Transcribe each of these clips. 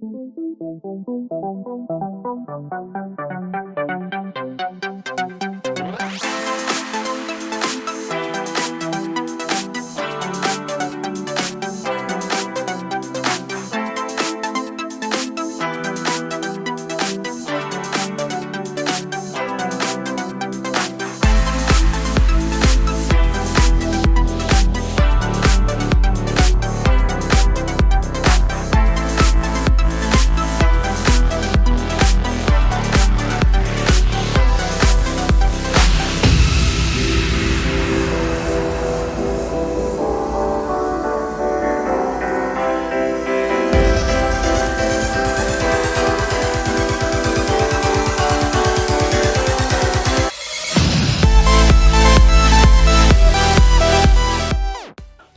Thank you.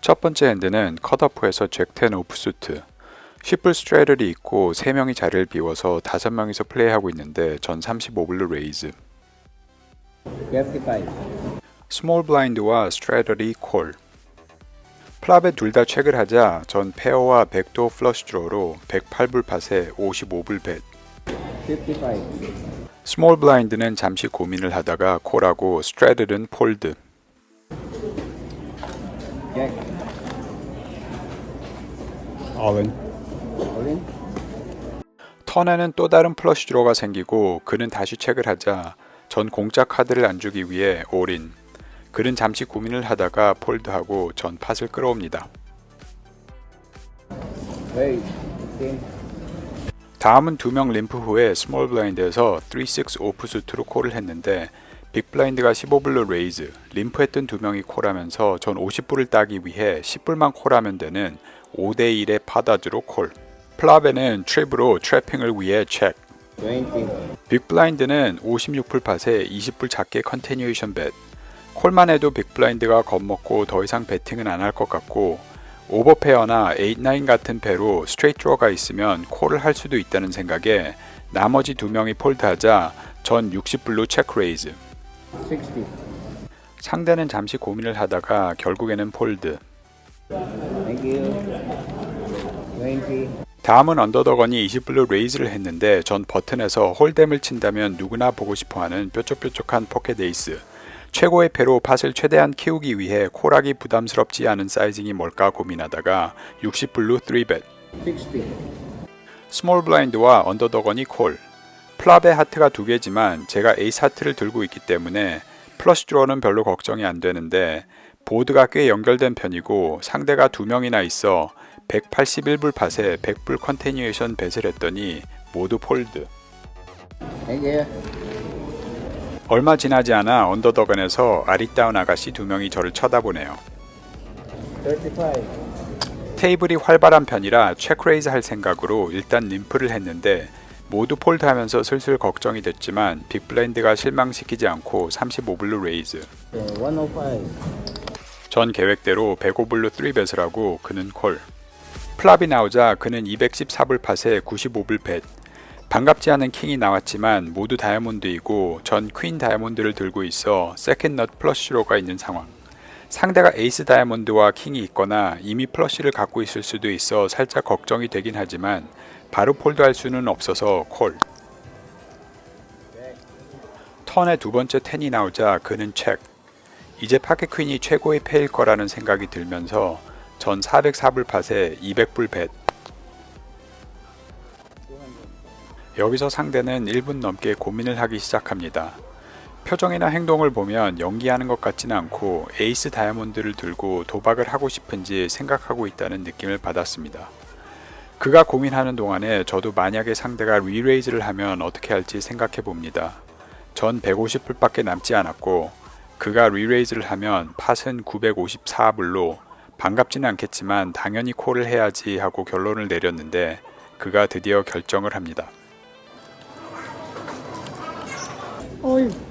첫 번째 핸드는 컷오프에서 잭10 오프수트 10불 스트레들이 있고 3명이 자리를 비워서 5명이서 플레이하고 있는데 전 35불로 레이즈 55. 스몰 블라인드와 스트레들이 콜 플랍에 둘다 체크를 하자 전 페어와 백도어 플러시 드로우로 108불 팟에 55불 벳 55. 스몰 블라인드는 잠시 고민을 하다가 콜하고 스트레들은 폴드 Jack. In. 턴에는 또 다른 플러시 드로가 생기고 그는 다시 체크를 하자 전 공짜 카드를 안 주기 위해 올인 그는 잠시 고민을 하다가 폴드하고 전 팟을 끌어옵니다. Wait. 15. 다음은 두 명 림프 후에 스몰 블라인드에서 3-6 오프수트로 콜을 했는데 빅 블라인드가 15불로 레이즈, 림프했던 두 명이 콜하면서 전 50불을 따기 위해 10불만 콜하면 되는 5대1의 파다드로 콜. 플랍에는 트랩으로 트래핑을 위해 체크. 20. 빅 블라인드는 56불 팟에 20불 작게 컨티뉴에이션 벳. 콜만 해도 빅 블라인드가 겁먹고 더 이상 베팅은 안 할 것 같고 오버페어나 8-9 같은 패로 스트레이트 드로가 있으면 콜을 할 수도 있다는 생각에 나머지 두 명이 폴드하자 전 60불로 체크 레이즈. 60. 상대는 잠시 고민을 하다가 결국에는 폴드. Thank you. 20. 다음은 언더더건이 20불로 레이즈를 했는데 전 버튼에서 홀댐을 친다면 누구나 보고 싶어하는 뾰족뾰족한 포켓 에이스. 최고의 패로 팟을 최대한 키우기 위해 콜하기 부담스럽지 않은 사이징이 뭘까 고민하다가 60불로 3벳. 60. 스몰 블라인드와 언더더건이 콜. 플랍의 하트가 두 개지만 제가 에이스 하트를 들고 있기 때문에 플러시 드로는 별로 걱정이 안 되는데 보드가 꽤 연결된 편이고 상대가 두 명이나 있어 181불 팟에 100불 컨티뉴에이션 벳을 했더니 모두 폴드. 얼마 지나지 않아 언더더건에서 아리따운 아가씨 두 명이 저를 쳐다보네요. 35. 테이블이 활발한 편이라 체크레이즈 할 생각으로 일단 림프를 했는데 모두 폴드하면서 슬슬 걱정이 됐지만 빅블라인드가 실망시키지 않고 35불로 레이즈. 105. 전 계획대로 105불로 3벳을 하고 그는 콜. 플랍이 나오자 그는 214불 팟에 95불 벳. 반갑지 않은 킹이 나왔지만 모두 다이아몬드이고 전 퀸 다이아몬드를 들고 있어 세컨 넛 플러시로가 있는 상황. 상대가 에이스 다이아몬드와 킹이 있거나 이미 플러시를 갖고 있을 수도 있어 살짝 걱정이 되긴 하지만 바로 폴드할 수는 없어서 콜. 턴의 두 번째 텐이 나오자 그는 체크. 이제 파켓 퀸이 최고의 패일 거라는 생각이 들면서 전 404불 팟에 200불 벳. 여기서 상대는 1분 넘게 고민을 하기 시작합니다. 표정이나 행동을 보면 연기하는 것 같지는 않고 에이스 다이아몬드를 들고 도박을 하고 싶은지 생각하고 있다는 느낌을 받았습니다. 그가 고민하는 동안에 저도 만약에 상대가 리레이즈를 하면 어떻게 할지 생각해 봅니다. 전 150불밖에 남지 않았고 그가 리레이즈를 하면 팟은 954불로 반갑지는 않겠지만 당연히 콜을 해야지 하고 결론을 내렸는데 그가 드디어 결정을 합니다. 어이.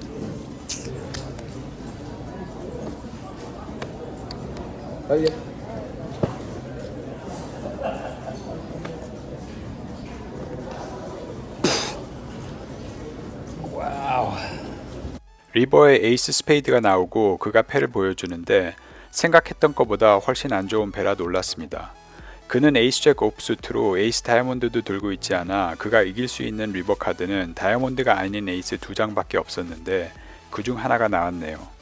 빨리. 리버의 에이스 스페이드가 나오고 그가 패를 보여주는데 생각했던 것보다 훨씬 안 좋은 패라 놀랐습니다. 그는 에이스잭 오프수트로 에이스 다이아몬드도 들고 있지 않아 그가 이길 수 있는 리버 카드는 다이아몬드가 아닌 에이스 두 장밖에 없었는데 그 중 하나가 나왔네요.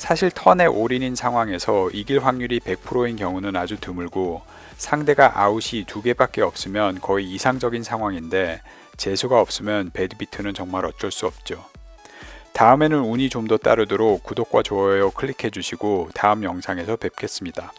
사실 턴에 올인인 상황에서 이길 확률이 100%인 경우는 아주 드물고 상대가 아웃이 두 개밖에 없으면 거의 이상적인 상황인데 재수가 없으면 배드비트는 정말 어쩔 수 없죠. 다음에는 운이 좀 더 따르도록 구독과 좋아요 클릭해 주시고 다음 영상에서 뵙겠습니다.